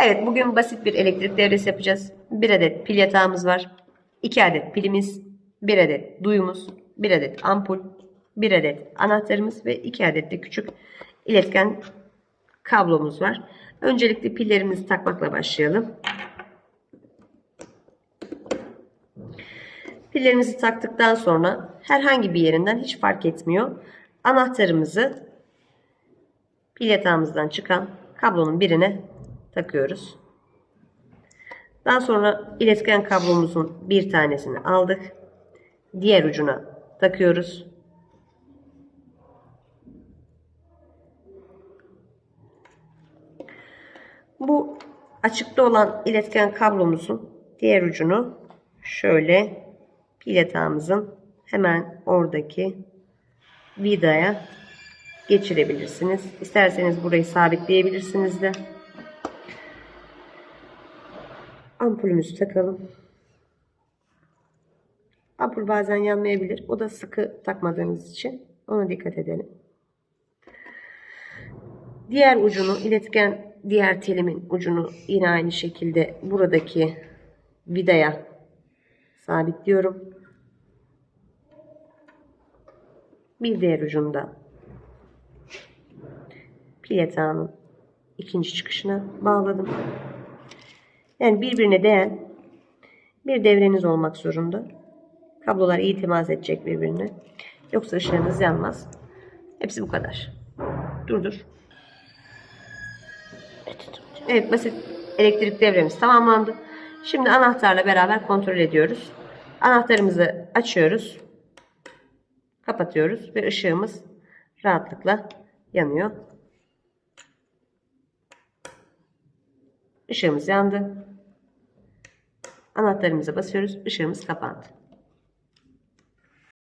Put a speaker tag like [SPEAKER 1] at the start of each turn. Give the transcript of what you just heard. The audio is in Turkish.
[SPEAKER 1] Evet bugün basit bir elektrik devresi yapacağız. Bir adet pil yatağımız var. 2 adet pilimiz, 1 adet duyumuz, 1 adet ampul, 1 adet anahtarımız ve 2 adet de küçük iletken kablomuz var. Öncelikle pillerimizi takmakla başlayalım. Pillerimizi taktıktan sonra herhangi bir yerinden hiç fark etmiyor. Anahtarımızı pil yatağımızdan çıkan kablonun birine takıyoruz. Daha sonra iletken kablomuzun bir tanesini aldık. Diğer ucuna takıyoruz. Bu açıkta olan iletken kablomuzun diğer ucunu şöyle pil yatağımızın hemen oradaki vidaya geçirebilirsiniz. İsterseniz burayı sabitleyebilirsiniz de. Ampulümüzü takalım. Ampul bazen yanmayabilir. O da sıkı takmadığınız için. Ona dikkat edelim. Diğer ucunu iletken diğer telimin ucunu yine aynı şekilde buradaki vidaya sabitliyorum. Bir diğer ucunda pil yatağının ikinci çıkışına bağladım. Yani birbirine değen bir devreniz olmak zorunda. Kablolar iyi temas edecek birbirine. Yoksa ışığınız yanmaz. Hepsi bu kadar. Durdur. Evet basit elektrik devremiz tamamlandı. Şimdi anahtarla beraber kontrol ediyoruz. Anahtarımızı açıyoruz. Kapatıyoruz ve ışığımız rahatlıkla yanıyor. Işığımız yandı. Anahtarımıza basıyoruz. Işığımız kapandı.